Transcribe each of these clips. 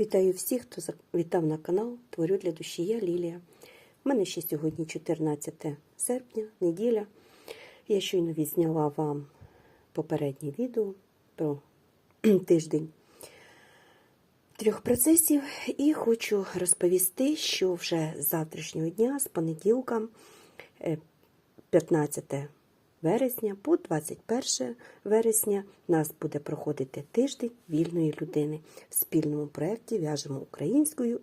Вітаю всіх, хто завітав на канал Творю для душі. Я Лілія. У мене ще сьогодні 14 серпня, неділя. Я щойно відзняла вам попереднє відео про тиждень трьох процесів і хочу розповісти, що вже з завтрашнього дня, з понеділка, е, 15 вересня по 21 вересня нас буде проходити тиждень вільної людини в спільному проєкті В'яжемо українською,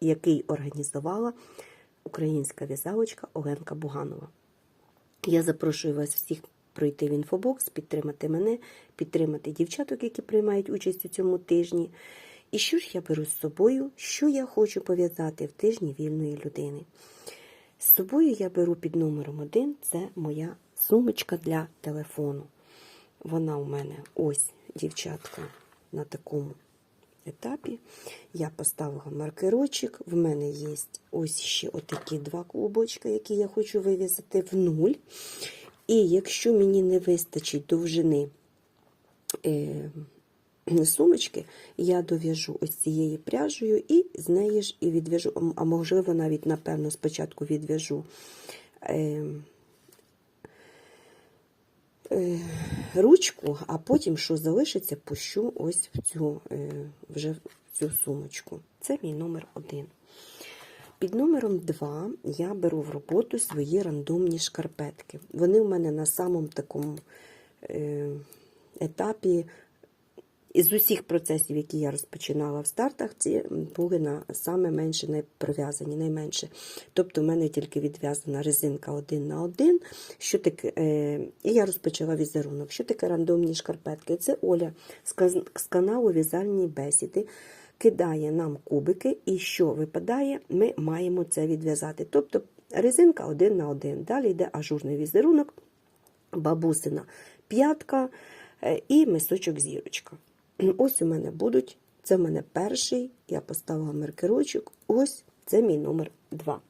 який організувала українська в'язалочка Оленка Буганова. Я запрошую вас всіх пройти в інфобокс, підтримати мене, підтримати дівчаток, які приймають участь у цьому тижні. І що ж я беру з собою, що я хочу пов'язати в тижні вільної людини. З собою я беру під номером один, це моя сумочка для телефону. Вона у мене ось, дівчатка, на такому етапі. Я поставила маркерочок. В мене є ось ще отакі два клубочка, які я хочу вив'язати в нуль. І якщо мені не вистачить довжини е, сумочки, я дов'яжу ось цією пряжею і з неї ж і відв'яжу, а можливо, навіть, напевно, спочатку відв'яжу. Е, ручку, а потім, що залишиться, пущу ось в цю, е, вже в цю сумочку. Це мій номер один. Під номером 2 я беру в роботу свої рандомні шкарпетки. Вони в мене на самому такому е, Із усіх процесів, які я розпочинала в стартах, ці були на саме менше не прив'язані, найменше. Тобто, в мене тільки відв'язана резинка один на один. Що таке, е, І я розпочала візерунок. Що таке рандомні шкарпетки? Це Оля з, каналу В'язальні бесіди. Кидає нам кубики, і що випадає, ми маємо це відв'язати. Тобто резинка один на один. Далі йде ажурний візерунок, бабусина п'ятка е, і мисочок зірочка. Ось у мене будуть, це в мене перший, я поставила маркерочок, ось це мій номер 2.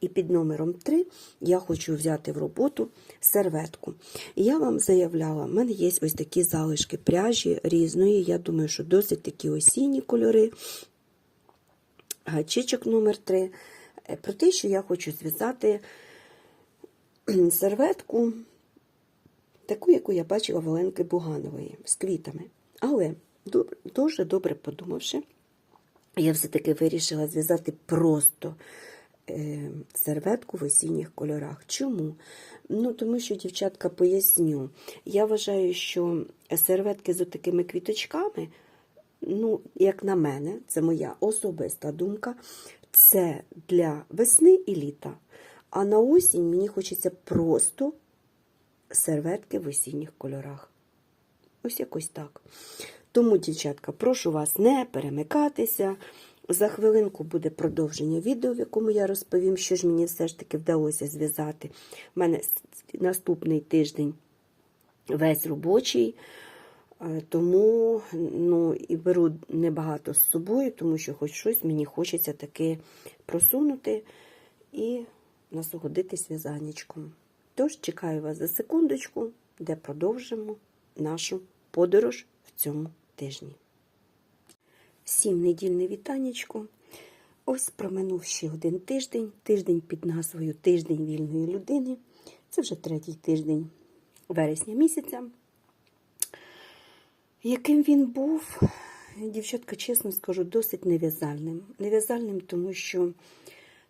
І під номером 3 я хочу взяти в роботу серветку. Я вам заявляла, в мене є ось такі залишки пряжі різної. Я думаю, що досить такі осінні кольори. Гачичок номер 3 Про те, що я хочу зв'язати серветку, таку, яку я бачила в Оленки Буганової, з квітами. Але дуже добре подумавши, я все-таки вирішила зв'язати просто е, серветку в осінніх кольорах. Чому? Ну, тому що, дівчатка, поясню. Я вважаю, що серветки з такими квіточками, ну, як на мене, це моя особиста думка, це для весни і літа. А на осінь мені хочеться просто серветки в осінніх кольорах. Ось якось так. Тому, дівчатка, прошу вас не перемикатися. За хвилинку буде продовження відео, в якому я розповім, що ж мені все ж таки вдалося зв'язати. У мене наступний тиждень весь робочий, тому ну, і беру небагато з собою, тому що хоч щось мені хочеться таки просунути і насолодитись в'язаннячком. Тож чекаю вас за секундочку, де продовжимо нашу подорож в цьому тижні. Всім недільне вітанечко. Ось проминув ще один тиждень, тиждень під назвою Тиждень вільної людини. Це вже третій тиждень вересня місяця. Яким він був, дівчатка, чесно скажу, досить нев'язальним. Нев'язальним, тому що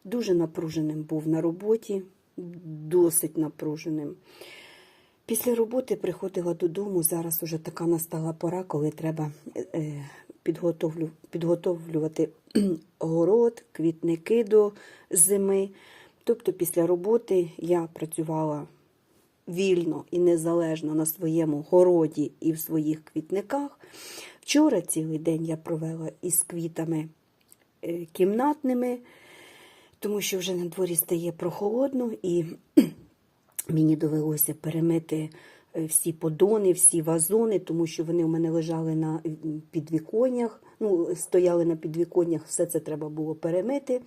дуже напруженим був на роботі, досить напруженим. Після роботи приходила додому. Зараз уже така настала пора, коли треба е, підготовлю, підготовлювати город, квітники до зими. Тобто, після роботи я працювала вільно і незалежно на своєму городі і в своїх квітниках. Вчора цілий день я провела із квітами е, кімнатними, тому що вже на дворі стає прохолодно і мені довелося перемити всі подони, всі вазони, тому що вони у мене лежали на підвіконнях, ну, стояли на підвіконнях, все це треба було перемити.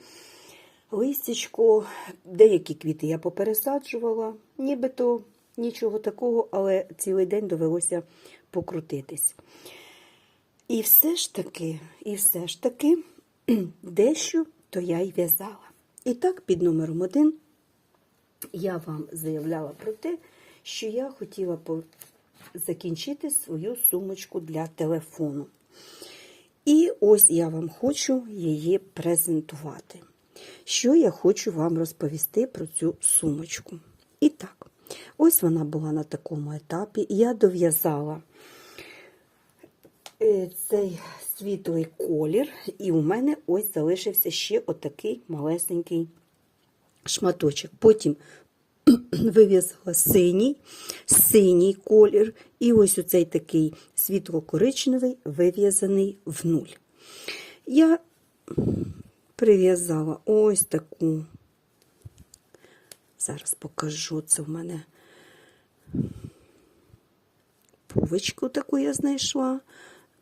Листячко, деякі квіти я попересаджувала, нібито нічого такого, але цілий день довелося покрутитись. І все ж таки, і все ж таки, дещо то я й в'язала. І так, під номером один я вам заявляла про те, що я хотіла закінчити свою сумочку для телефону. І ось я вам хочу її презентувати. Що я хочу вам розповісти про цю сумочку. І так, ось вона була на такому етапі. Я дов'язала е, цей світлий колір, і у мене ось залишився ще отакий малесенький шматочок. Потім вив'язала синій, синій колір, і ось оцей такий світло-коричневий вив'язаний в нуль. Я прив'язала ось таку, зараз покажу, це в мене пувочку таку я знайшла,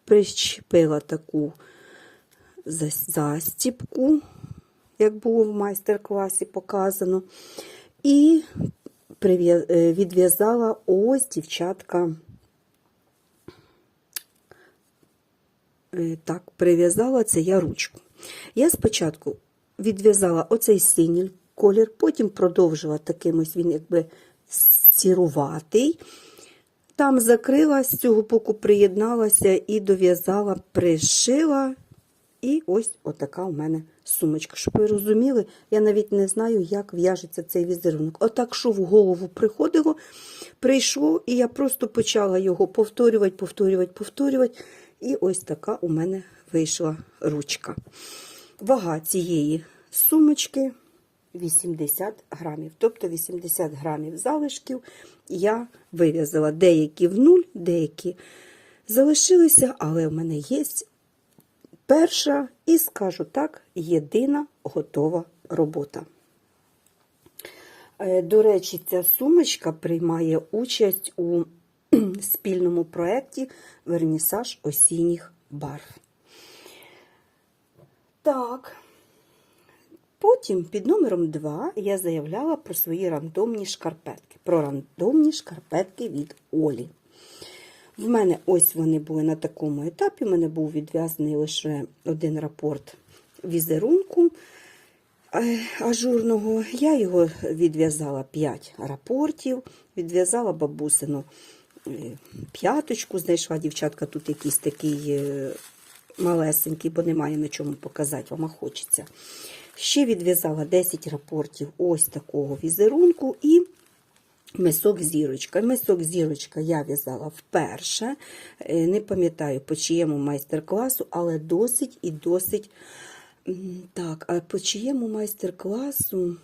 прищепила таку застіпку, як було в майстер-класі показано. І е, відв'язала ось дівчатка. Е, Так, прив'язала це я ручку. Я спочатку відв'язала оцей синій колір, потім продовжила таким ось він якби сіруватий. Там закрила, з цього боку приєдналася і дов'язала, пришила. І ось отака у мене сумочка. Щоб ви розуміли, я навіть не знаю, як в'яжеться цей візерунок. Отак, що в голову приходило, прийшло, і я просто почала його повторювати, повторювати, повторювати. І ось така у мене вийшла ручка. Вага цієї сумочки 80 грамів. Тобто 80 грамів залишків я вив'язала деякі в нуль, деякі залишилися, але в мене є перша і, скажу так, єдина готова робота. Е, До речі, ця сумочка приймає участь у спільному проєкті Вернісаж осінніх барв. Так. Потім під номером 2 я заявляла про свої рандомні шкарпетки. Про рандомні шкарпетки від Олі. В мене ось вони були на такому етапі. У мене був відв'язаний лише один рапорт візерунку е, ажурного. Я його відв'язала 5 рапортів, відв'язала бабусину е, п'яточку, знайшла дівчатка тут якийсь такий е, малесенький, бо немає на чому показати, вам хочеться. Ще відв'язала 10 рапортів ось такого візерунку і Мисок зірочка. Мисок зірочка я в'язала вперше. Е, Не пам'ятаю по чиєму майстер-класу, але досить і досить. Так, а по чиєму майстер-класу?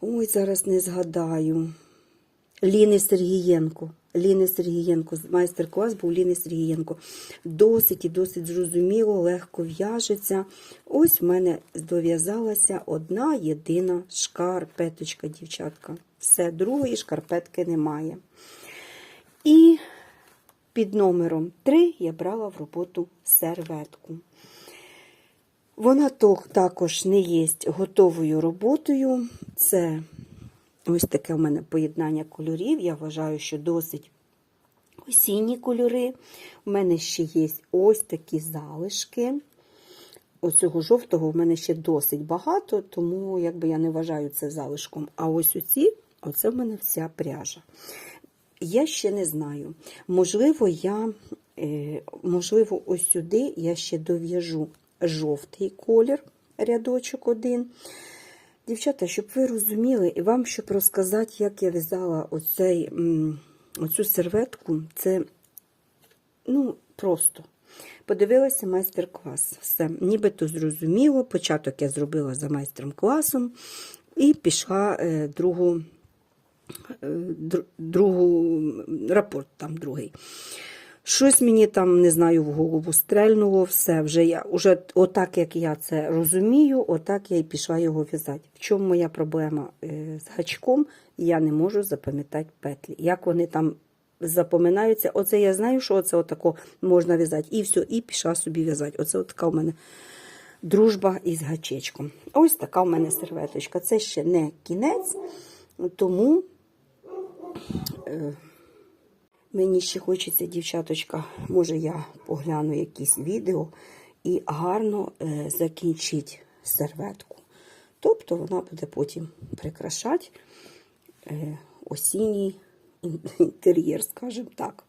Ой, зараз не згадаю. Ліни Сергієнко. Ліни Сергієнко. Майстер-клас був Ліни Сергієнко. Досить і досить зрозуміло, легко в'яжеться. Ось в мене дов'язалася одна єдина шкарпеточка, дівчатка. Все, другої шкарпетки немає. І під номером 3 я брала в роботу серветку. Вона також не є готовою роботою. Це ось таке в мене поєднання кольорів. Я вважаю, що досить осінні кольори. У мене ще є ось такі залишки. Оцього жовтого в мене ще досить багато, тому якби я не вважаю це залишком. А ось оці, оце в мене вся пряжа. Я ще не знаю. Можливо, я, е, можливо, ось сюди я ще дов'яжу жовтий колір, рядочок один. Дівчата, щоб ви розуміли, і вам, щоб розказати, як я в'язала оцю серветку, це ну, просто. Подивилася майстер-клас. Все, нібито зрозуміло. Початок я зробила за майстром класом і пішла е, другу, е, другу рапорт там другий. Щось мені там, не знаю, в голову стрельнуло, все вже я уже отак, як я це розумію, отак я і пішла його в'язати. В чому моя проблема е, з гачком? Я не можу запам'ятати петлі. Як вони там запоминаються, оце я знаю, що оце отако можна в'язати. І все, і пішла собі в'язати. Оце така в мене дружба із гачечком. Ось така в мене серветочка. Це ще не кінець, тому. Мені ще хочеться, дівчаточка, може я погляну якісь відео і гарно е, закінчить серветку. Тобто вона буде потім прикрашати е, осінній інтер'єр, скажімо так.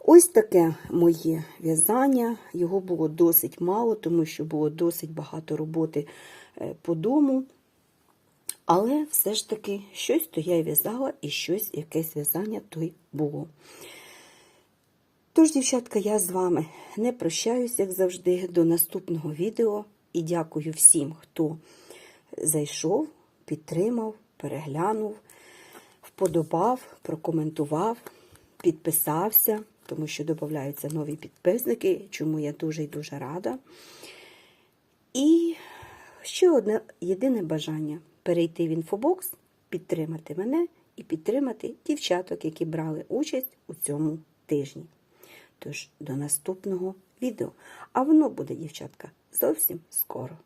Ось таке моє в'язання. Його було досить мало, тому що було досить багато роботи е, по дому. Але все ж таки щось то я й в'язала, і щось, якесь в'язання то й було. Тож, дівчатка, я з вами не прощаюсь, як завжди, до наступного відео. І дякую всім, хто зайшов, підтримав, переглянув, вподобав, прокоментував, підписався, тому що додаються нові підписники, чому я дуже і дуже рада. І ще одне єдине бажання перейти в інфобокс, підтримати мене і підтримати дівчаток, які брали участь у цьому тижні. Тож до наступного відео. А воно буде, дівчатка, зовсім скоро.